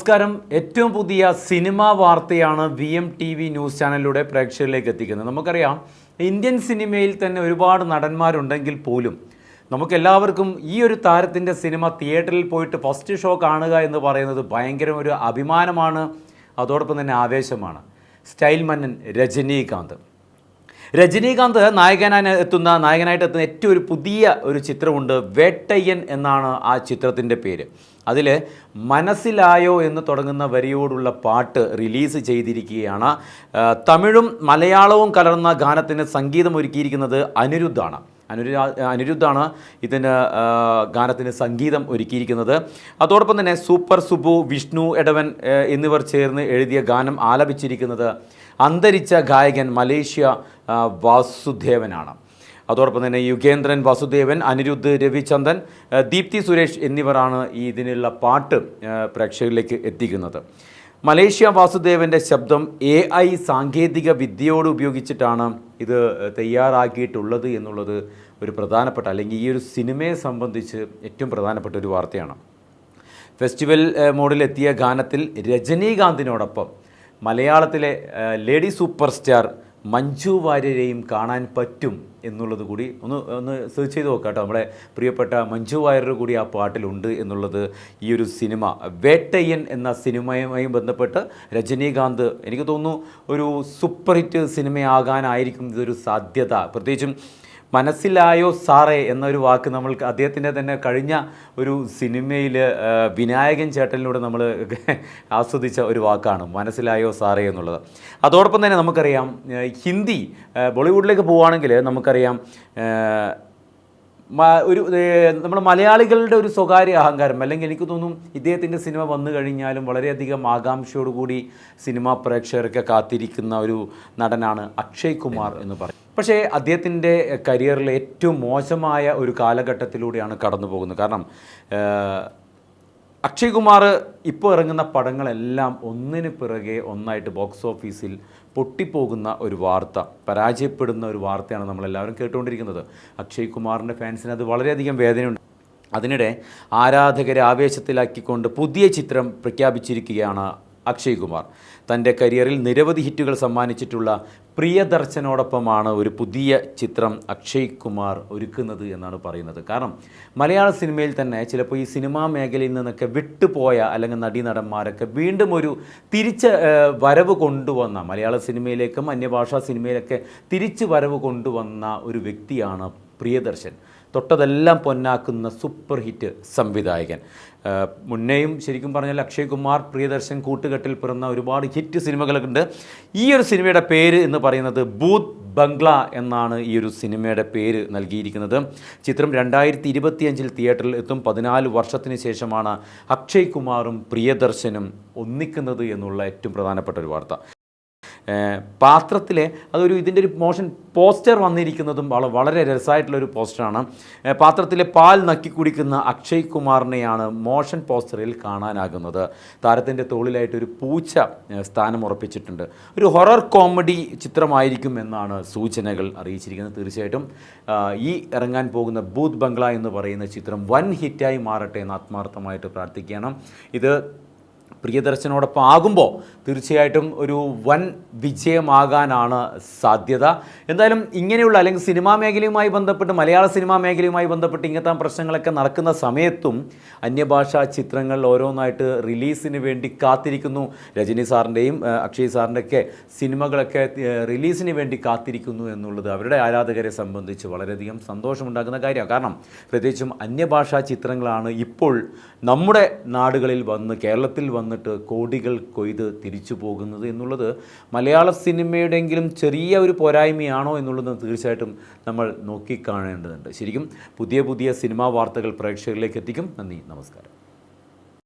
നമസ്കാരം. ഏറ്റവും പുതിയ സിനിമാ വാർത്തയാണ് V M T V news ചാനലിലൂടെ പ്രേക്ഷകരിലേക്ക് എത്തിക്കുന്നത്. നമുക്കറിയാം ഇന്ത്യൻ സിനിമയിൽ തന്നെ ഒരുപാട് നടന്മാരുണ്ടെങ്കിൽ പോലും നമുക്കെല്ലാവർക്കും ഈ ഒരു താരത്തിന്റെ സിനിമ തിയേറ്ററിൽ പോയിട്ട് ഫസ്റ്റ് ഷോ കാണുക എന്ന് പറയുന്നത് ഭയങ്കര ഒരു അഭിമാനമാണ്. അതോടൊപ്പം തന്നെ ആവേശമാണ്. സ്റ്റൈൽ മന്നൻ രജനീകാന്ത്. രജനീകാന്ത് നായകനായി എത്തുന്ന നായകനായിട്ട് എത്തുന്ന ഏറ്റവും ഒരു പുതിയ ഒരു ചിത്രമുണ്ട് വേട്ടയ്യൻ എന്നാണ് ആ ചിത്രത്തിന്റെ പേര്. അതിൽ മനസ്സിലായോ എന്ന് തുടങ്ങുന്ന വരിയോടുള്ള പാട്ട് റിലീസ് ചെയ്തിരിക്കുകയാണ്. തമിഴും മലയാളവും കലർന്ന ഗാനത്തിന് സംഗീതം ഒരുക്കിയിരിക്കുന്നത് അനിരുദ്ധാണ്. അനുരു അനിരുദ്ധാണ് ഇതിന് ഗാനത്തിന് സംഗീതം ഒരുക്കിയിരിക്കുന്നത്. അതോടൊപ്പം തന്നെ സൂപ്പർ സുബു വിഷ്ണു എടവൻ എന്നിവർ ചേർന്ന് എഴുതിയ ഗാനം ആലപിച്ചിരിക്കുന്നത് അന്തരിച്ച ഗായകൻ മലേഷ്യ വാസുദേവനാണ്. അതോടൊപ്പം തന്നെ യുഗേന്ദ്രൻ വാസുദേവൻ അനിരുദ്ധ് രവിചന്ദൻ ദീപ്തി സുരേഷ് എന്നിവരാണ് ഈ ഇതിനുള്ള പാട്ട് പ്രേക്ഷകരിലേക്ക് എത്തിക്കുന്നത്. മലേഷ്യ വാസുദേവന്റെ ശബ്ദം എ ഐ സാങ്കേതിക വിദ്യയോട് ഉപയോഗിച്ചിട്ടാണ് ഇത് തയ്യാറാക്കിയിട്ടുള്ളത് എന്നുള്ളത് ഒരു പ്രധാനപ്പെട്ട അല്ലെങ്കിൽ ഈ ഒരു സിനിമയെ സംബന്ധിച്ച് ഏറ്റവും പ്രധാനപ്പെട്ട ഒരു വാർത്തയാണ്. ഫെസ്റ്റിവൽ മോഡിലെത്തിയ ഗാനത്തിൽ രജനീകാന്തിനോടൊപ്പം മലയാളത്തിലെ ലേഡി സൂപ്പർ സ്റ്റാർ മഞ്ജു വാര്യരെയും കാണാൻ പറ്റും എന്നുള്ളത് കൂടി ഒന്ന് ഒന്ന് സെർച്ച് ചെയ്ത് നോക്കാം കേട്ടോ. നമ്മുടെ പ്രിയപ്പെട്ട മഞ്ജു വാര്യർ കൂടി ആ പാട്ടിലുണ്ട് എന്നുള്ളത് ഈ ഒരു സിനിമ. വേട്ടയ്യൻ എന്ന സിനിമയുമായി ബന്ധപ്പെട്ട് രജനീകാന്ത് എനിക്ക് തോന്നുന്നു ഒരു സൂപ്പർ ഹിറ്റ് സിനിമയാകാനായിരിക്കും ഇതൊരു സാധ്യത. പ്രത്യേകിച്ചും മനസ്സിലായോ സാറേ എന്നൊരു വാക്ക് നമ്മൾ അദ്ദേഹത്തിന്റെ തന്നെ കഴിഞ്ഞ ഒരു സിനിമയിൽ വിനായകൻ ചേട്ടനിലൂടെ നമ്മൾ ആസ്വദിച്ച ഒരു വാക്കാണ് മനസ്സിലായോ സാറേ എന്നുള്ളത്. അതോടൊപ്പം തന്നെ നമുക്കറിയാം ഹിന്ദി ബോളിവുഡിലേക്ക് പോവുകയാണെങ്കിൽ നമുക്കറിയാം ഒരു നമ്മുടെ മലയാളികളുടെ ഒരു സ്വകാര്യ അഹങ്കാരം അല്ലെങ്കിൽ എനിക്ക് തോന്നും ഇദ്ദേഹത്തിന്റെ സിനിമ വന്നു കഴിഞ്ഞാലും വളരെയധികം ആകാംക്ഷയോടുകൂടി സിനിമാ പ്രേക്ഷകരൊക്കെ കാത്തിരിക്കുന്ന ഒരു നടനാണ് അക്ഷയ് കുമാർ എന്ന് പറയും. പക്ഷേ അദ്ദേഹത്തിന്റെ കരിയറിൽ ഏറ്റവും മോശമായ ഒരു കാലഘട്ടത്തിലൂടെയാണ് കടന്നു പോകുന്നത്. കാരണം അക്ഷയ് കുമാർ ഇപ്പോൾ ഇറങ്ങുന്ന പടങ്ങളെല്ലാം ഒന്നിന് പിറകെ ഒന്നായിട്ട് ബോക്സ് ഓഫീസിൽ പൊട്ടിപ്പോകുന്ന ഒരു വാർത്ത പരാജയപ്പെടുന്ന ഒരു വാർത്തയാണ് നമ്മളെല്ലാവരും കേട്ടുകൊണ്ടിരിക്കുന്നത്. അക്ഷയ് കുമാറിന്റെ ഫാൻസിന് അത് വളരെയധികം വേദനയുണ്ട്. അതിനിടെ ആരാധകരെ ആവേശത്തിലാക്കിക്കൊണ്ട് പുതിയ ചിത്രം പ്രഖ്യാപിച്ചിരിക്കുകയാണ് അക്ഷയ് കുമാർ തന്റെ കരിയറിൽ നിരവധി ഹിറ്റുകൾ സമ്മാനിച്ചിട്ടുള്ള പ്രിയദർശനോടൊപ്പമാണ് ഒരു പുതിയ ചിത്രം അക്ഷയ് കുമാർ ഒരുക്കുന്നത് എന്നാണ് പറയുന്നത്. കാരണം മലയാള സിനിമയിൽ തന്നെ ചിലപ്പോൾ ഈ സിനിമാ മേഖലയിൽ നിന്നൊക്കെ വിട്ടുപോയ അല്ലെങ്കിൽ നടീനടന്മാരൊക്കെ വീണ്ടും ഒരു തിരിച്ച് വരവ് കൊണ്ടുവന്ന മലയാള സിനിമയിലേക്കും അന്യഭാഷാ സിനിമയിലൊക്കെ തിരിച്ച് വരവ് കൊണ്ടുവന്ന ഒരു വ്യക്തിയാണ് പ്രിയദർശൻ. തൊട്ടതെല്ലാം പൊന്നാക്കുന്ന സൂപ്പർ ഹിറ്റ് സംവിധായകൻ. മുന്നേയും ശരിക്കും പറഞ്ഞാൽ അക്ഷയ് കുമാർ പ്രിയദർശൻ കൂട്ടുകെട്ടിൽ പിറന്ന ഒരുപാട് ഹിറ്റ് സിനിമകളുണ്ട് ഈ ഒരു സിനിമയുടെ പേര് എന്ന് പറയുന്നത് ബൂത്ത് ബംഗ്ല എന്നാണ് ഈ ഒരു സിനിമയുടെ പേര് നൽകിയിരിക്കുന്നത്. ചിത്രം രണ്ടായിരത്തി ഇരുപത്തിയഞ്ചിൽ തിയേറ്ററിൽ എത്തും. പതിനാല് വർഷത്തിന് ശേഷമാണ് അക്ഷയ് കുമാറും പ്രിയദർശനും ഒന്നിക്കുന്നത് എന്നുള്ള ഏറ്റവും പ്രധാനപ്പെട്ട ഒരു വാർത്ത. പാത്രത്തിലെ അതൊരു ഇതിന്റെ ഒരു മോഷൻ പോസ്റ്റർ വന്നിരിക്കുന്നതും വളരെ രസമായിട്ടുള്ളൊരു പോസ്റ്ററാണ്. പാത്രത്തിലെ പാൽ നക്കി കുടിക്കുന്ന അക്ഷയ് കുമാറിനെയാണ് മോഷൻ പോസ്റ്ററിൽ കാണാനാകുന്നത്. താരത്തിന്റെ തോളിലായിട്ടൊരു പൂച്ച സ്ഥാനം ഉറപ്പിച്ചിട്ടുണ്ട്. ഒരു ഹൊറർ കോമഡി ചിത്രമായിരിക്കും എന്നാണ് സൂചനകൾ അറിയിച്ചിരിക്കുന്നത്. തീർച്ചയായിട്ടും ഈ ഇറങ്ങാൻ പോകുന്ന ബൂത്ത് ബംഗ്ല എന്ന് പറയുന്ന ചിത്രം വൻ ഹിറ്റായി മാറട്ടെ എന്ന് ആത്മാർത്ഥമായിട്ട് പ്രാർത്ഥിക്കണം ഇത് പ്രിയദർശനോടൊപ്പം ആകുമ്പോൾ തീർച്ചയായിട്ടും ഒരു വൻ വിജയമാകാനാണ് സാധ്യത. എന്തായാലും ഇങ്ങനെയുള്ള അല്ലെങ്കിൽ സിനിമാ മേഖലയുമായി ബന്ധപ്പെട്ട് മലയാള സിനിമാ മേഖലയുമായി ബന്ധപ്പെട്ട് ഇങ്ങനത്തെ പ്രശ്നങ്ങളൊക്കെ നടക്കുന്ന സമയത്തും അന്യഭാഷാ ചിത്രങ്ങൾ ഓരോന്നായിട്ട് റിലീസിന് വേണ്ടി കാത്തിരിക്കുന്നു. രജനി സാറിന്റെയും അക്ഷയ് സാറിന്റെയൊക്കെ സിനിമകളൊക്കെ റിലീസിന് വേണ്ടി കാത്തിരിക്കുന്നു എന്നുള്ളത് അവരുടെ ആരാധകരെ സംബന്ധിച്ച് വളരെയധികം സന്തോഷമുണ്ടാക്കുന്ന കാര്യമാണ്. കാരണം പ്രത്യേകിച്ചും അന്യഭാഷാ ചിത്രങ്ങളാണ് ഇപ്പോൾ നമ്മുടെ നാടുകളിൽ വന്ന് കേരളത്തിൽ വന്നിട്ട് കോടികൾ കൊയ്ത് തിരിച്ചു പോകുന്നത് എന്നുള്ളത് മലയാള സിനിമയുടെയെങ്കിലും ചെറിയ ഒരു പോരായ്മയാണോ എന്നുള്ളത് തീർച്ചയായിട്ടും നമ്മൾ നോക്കിക്കാണേണ്ടതുണ്ട് ശരിക്കും പുതിയ പുതിയ സിനിമാ വാർത്തകൾ പ്രേക്ഷകരിലേക്ക് എത്തിക്കും. നന്ദി നമസ്കാരം.